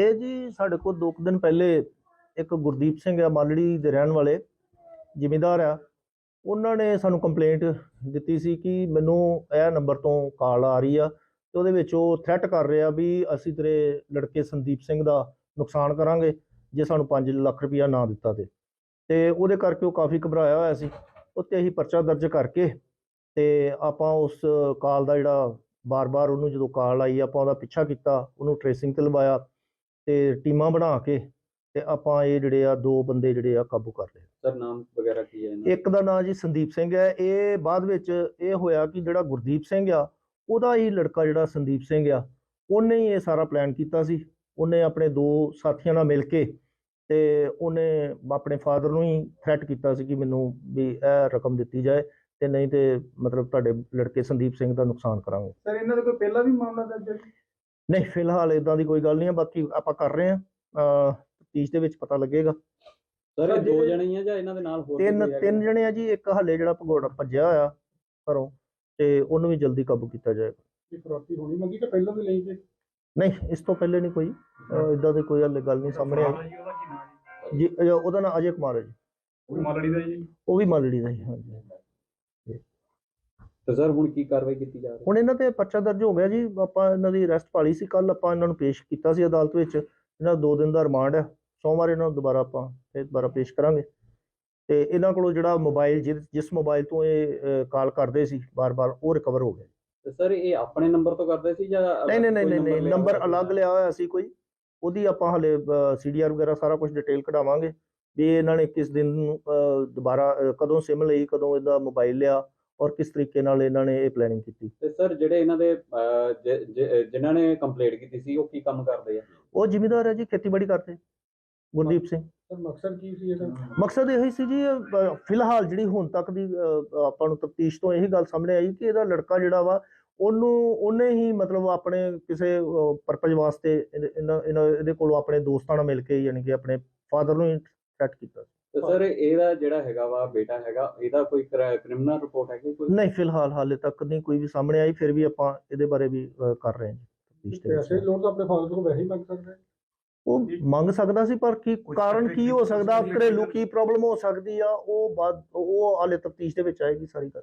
ਇਹ ਜੀ ਸਾਡੇ ਕੋਲ ਦੋ ਕੁ ਦਿਨ ਪਹਿਲੇ ਇੱਕ ਗੁਰਦੀਪ ਸਿੰਘ ਆ, ਮਾਲੜੀ ਦੇ ਰਹਿਣ ਵਾਲੇ, ਜ਼ਿਮੀਂਦਾਰ ਆ। ਉਹਨਾਂ ਨੇ ਸਾਨੂੰ ਕੰਪਲੇਂਟ ਦਿੱਤੀ ਸੀ ਕਿ ਮੈਨੂੰ ਇਹ ਨੰਬਰ ਤੋਂ ਕਾਲ ਆ ਰਹੀ ਆ ਤੇ ਉਹਦੇ ਵਿੱਚ ਉਹ ਥ੍ਰੈਟ ਕਰ ਰਿਹਾ ਵੀ ਅਸੀਂ ਤੇਰੇ ਲੜਕੇ ਸੰਦੀਪ ਸਿੰਘ ਦਾ ਨੁਕਸਾਨ ਕਰਾਂਗੇ ਜੇ ਸਾਨੂੰ 5 ਲੱਖ ਰੁਪਇਆ ਨਾ ਦਿੱਤਾ ਤੇ। ਤੇ ਉਹਦੇ ਕਰਕੇ ਉਹ ਕਾਫੀ ਘਬਰਾਇਆ ਹੋਇਆ ਸੀ। ਉੱਤੇ ਅਸੀਂ ਪਰਚਾ ਦਰਜ ਕਰਕੇ ਤੇ ਆਪਾਂ ਉਸ ਕਾਲ ਦਾ ਜਿਹੜਾ ਬਾਰ-ਬਾਰ ਉਹਨੂੰ ਜਦੋਂ ਕਾਲ ਆਈ, ਆਪਾਂ ਉਹਦਾ ਪਿੱਛਾ ਕੀਤਾ, ਉਹਨੂੰ ਟ੍ਰੇਸਿੰਗ ਤੇ ਲਵਾਇਆ। ਤੇ ਟੀਮਾਂ ਬਣਾ ਕੇ ਤੇ ਆਪਾਂ ਇਹ ਜਿਹੜੇ ਆ ਦੋ ਬੰਦੇ ਜਿਹੜੇ ਆ ਕਾਬੂ ਕਰ ਲਏ। ਸਰ ਨਾਮ ਵਗੈਰਾ ਕੀ ਹੈ ਇਹਨਾਂ ਇੱਕ ਦਾ ਨਾਂ ਜੀ ਸੰਦੀਪ ਸਿੰਘ ਹੈ। ਇਹ ਬਾਅਦ ਵਿੱਚ ਇਹ ਹੋਇਆ ਕਿ ਜਿਹੜਾ ਗੁਰਦੀਪ ਸਿੰਘ ਆ ਉਹਦਾ ਹੀ ਲੜਕਾ ਜਿਹੜਾ ਸੰਦੀਪ ਸਿੰਘ ਆ ਉਹਨੇ ਹੀ ਇਹ ਸਾਰਾ ਪਲਾਨ ਕੀਤਾ ਸੀ। ਉਹਨੇ ਆਪਣੇ ਦੋ ਸਾਥੀਆਂ ਨਾਲ ਮਿਲ ਕੇ ਤੇ ਉਹਨੇ ਆਪਣੇ ਫਾਦਰ ਨੂੰ ਹੀ ਥ੍ਰੈਟ ਕੀਤਾ ਸੀ ਕਿ ਮੈਨੂੰ ਵੀ ਇਹ ਰਕਮ ਦਿੱਤੀ ਜਾਏ ਤੇ ਨਹੀਂ ਤੇ ਮਤਲਬ ਤੁਹਾਡੇ ਲੜਕੇ ਸੰਦੀਪ ਸਿੰਘ ਦਾ ਨੁਕਸਾਨ ਕਰਾਂਗੇ। ਸਰ ਇਹਨਾਂ ਦਾ ਕੋਈ ਪਹਿਲਾਂ ਵੀ ਮਾਮਲਾ ਦਰਜ ਹੈ ਨਹੀਂ ਫਿਲਹਾਲ ਇਦਾਂ ਦੀ ਕੋਈ ਗੱਲ ਨਹੀਂ ਹੈ ਬਾਕੀ ਆਪਾਂ ਕਰ ਰਹੇ ਹਾਂ। ਤੀਜ ਦੇ ਵਿੱਚ ਪਤਾ ਲੱਗੇਗਾ। ਸਰ ਇਹ ਦੋ ਜਣੇ ਹੀ ਆ ਜਾਂ ਇਹਨਾਂ ਦੇ ਨਾਲ ਹੋਰ ਵੀ ਤਿੰਨ ਕੋਈ ਹੈਗਾ? ਤਿੰਨ ਜਣੇ ਆ ਜੀ ਇੱਕ ਹੱਲੇ ਜਿਹੜਾ ਭਗੌੜਾ ਭੱਜਿਆ ਹੋਇਆ ਘਰੋਂ ਤੇ ਉਹਨੂੰ ਵੀ ਜਲਦੀ ਕਾਬੂ ਕੀਤਾ ਜਾਏਗਾ। ਇਹ ਫਰੋਤੀ ਹੋਣੀ ਮੰਗੀ ਕਿ ਪਹਿਲਾਂ ਵੀ ਲਈ ਸੀ ਨਹੀਂ ਇਸ ਤੋਂ ਪਹਿਲੇ ਨਹੀਂ ਕੋਈ। ਇਦਾਂ ਦੀ ਕੋਈ ਹੱਲੇ ਗੱਲ ਨਹੀਂ ਸਾਹਮਣੇ ਆਈ। ਜੀ? ਅ, ਉਹਦਾ ਨਾਮ ਅਜੇ ਕੁਮਾਰ ਹੈ ਜੀ। ਉਹ ਮਾਲੜੀ ਦਾ ਜੀ? ਉਹ ਵੀ ਮਾਲੜੀ ਦਾ ਹੀ ਹਾਂਜੀ। ਤੇ ਸਰ ਹੁਣ ਕੀ ਕਾਰਵਾਈ ਕੀਤੀ ਜਾ ਰਹੀ ਹੁਣ ਇਹਨਾਂ ਤੇ ਪਰਚਾ ਦਰਜ ਹੋ ਗਿਆ ਜੀ ਆਪਾਂ ਇਹਨਾਂ ਦੀ ਅਰੈਸਟ ਪਾਲੀ ਸੀ ਕੱਲ ਆਪਾਂ ਇਹਨਾਂ ਨੂੰ ਪੇਸ਼ ਕੀਤਾ ਸੀ ਅਦਾਲਤ ਵਿੱਚ ਇਹਨਾਂ ਦਾ 2 ਦਿਨ ਦਾ ਰਿਮਾਂਡ ਹੈ ਸੋਮਵਾਰ ਇਹਨਾਂ ਨੂੰ ਦੁਬਾਰਾ ਆਪਾਂ ਫਿਰ ਦੁਬਾਰਾ ਪੇਸ਼ ਕਰਾਂਗੇ। ਤੇ ਇਹਨਾਂ ਕੋਲੋਂ ਜਿਹੜਾ ਮੋਬਾਈਲ ਜਿਸ ਮੋਬਾਈਲ ਤੋਂ ਇਹ ਕਾਲ ਕਰਦੇ ਸੀ ਬਾਰ-ਬਾਰ ਉਹ ਰਿਕਵਰ ਹੋ ਗਿਆ। ਤੇ ਸਰ ਇਹ ਆਪਣੇ ਨੰਬਰ ਤੋਂ ਕਰਦੇ ਸੀ ਜਾਂ ਨਹੀਂ ਨਹੀਂ ਨਹੀਂ ਨਹੀਂ ਨੰਬਰ ਅਲੱਗ ਲਿਆ ਹੋਇਆ ਸੀ ਕੋਈ ਉਹਦੀ ਆਪਾਂ ਹਲੇ ਸੀਡੀਆਰ ਵਗੈਰਾ ਸਾਰਾ ਕੁਝ ਡਿਟੇਲ ਕਢਾਵਾਂਗੇ ਵੀ ਇਹਨਾਂ ਨੇ ਕਿਸ ਦਿਨ ਨੂੰ, ਦੁਬਾਰਾ ਕਦੋਂ ਸਿਮ ਲਈ ਕਦੋਂ ਇਹਦਾ ਮੋਬਾਈਲ ਲਿਆ ਔਰ ਕਿਸ ਤਰੀਕੇ ਨਾਲ ਇਹਨਾਂ ਨੇ ਇਹ ਪਲੈਨਿੰਗ ਕੀਤੀ? ਤੇ ਸਰ ਜਿਹੜੇ ਇਹਨਾਂ ਦੇ ਜਿਨ੍ਹਾਂ ਨੇ ਕੰਪਲੇਂਟ ਕੀਤੀ ਸੀ ਉਹ ਕੀ ਕੰਮ ਕਰਦੇ ਆ? ਉਹ ਜ਼ਿਮੀਦਾਰ ਹੈ ਜੀ ਖੇਤੀਬਾੜੀ ਕਰਦੇ। ਗੁਰਦੀਪ ਸਿੰਘ। ਸਰ ਮਕਸਦ ਕੀ ਸੀ ਇਹਦਾ? ਮਕਸਦ ਇਹ ਸੀ ਜੀ ਫਿਲਹਾਲ ਜਿਹੜੀ ਹੁਣ ਤੱਕ ਦੀ ਆਪਾਂ ਨੂੰ ਤਫਤੀਸ਼ ਤੋਂ ਇਹ ਗੱਲ ਸਾਹਮਣੇ ਆਈ ਕਿ ਇਹਦਾ ਲੜਕਾ ਜਿਹੜਾ ਵਾ ਉਹਨੂੰ ਉਹਨੇ ਹੀ ਮਤਲਬ ਆਪਣੇ ਕਿਸੇ ਪਰਪਸ ਵਾਸਤੇ ਇਹਨਾਂ- ਇਹਦੇ ਕੋਲੋਂ ਆਪਣੇ ਦੋਸਤਾਂ ਨਾਲ ਮਿਲ ਕੇ ਯਾਨੀ ਕਿ ਆਪਣੇ ਫਾਦਰ ਨੂੰ ਹੀ ਥ੍ਰੈਟ ਕੀਤਾ ਤੇ ਸਰ ਇਹਦਾ ਜਿਹੜਾ ਹੈਗਾ ਵਾ ਬੇਟਾ ਹੈਗਾ ਇਹਦਾ ਕੋਈ ਕ੍ਰਿਮੀਨਲ ਰਿਪੋਰਟ ਹੈਗੀ ਕੋਈ? ਨਹੀਂ ਫਿਲਹਾਲ ਹਾਲੇ ਤੱਕ ਨਹੀਂ ਕੋਈ ਵੀ ਸਾਹਮਣੇ ਆਈ ਫਿਰ ਵੀ ਆਪਾਂ ਇਹਦੇ ਬਾਰੇ ਵੀ ਕਰ ਰਹੇ ਹਾਂ ਜੀ। ਤਫਤੀਸ਼ ਦੇ ਵਿੱਚ। ਪੈਸੇ ਲੋਨ ਤਾਂ ਆਪਣੇ ਫਾਦਰ ਤੋਂ ਵੈਸੇ ਹੀ ਮੰਗ ਸਕਦੇ ਉਹ ਮੰਗ ਸਕਦਾ ਸੀ ਪਰ ਕੀ ਕਾਰਨ ਕੀ ਹੋ ਸਕਦਾ? ਘਰੇਲੂ ਕੀ ਪ੍ਰੋਬਲਮ ਹੋ ਸਕਦੀ ਆ? ਉਹ ਬਾਅਦ ਉਹ ਹਾਲੇ ਤਫਤੀਸ਼ ਦੇ ਵਿੱਚ ਆਏਗੀ ਸਾਰੀ ਗੱਲ।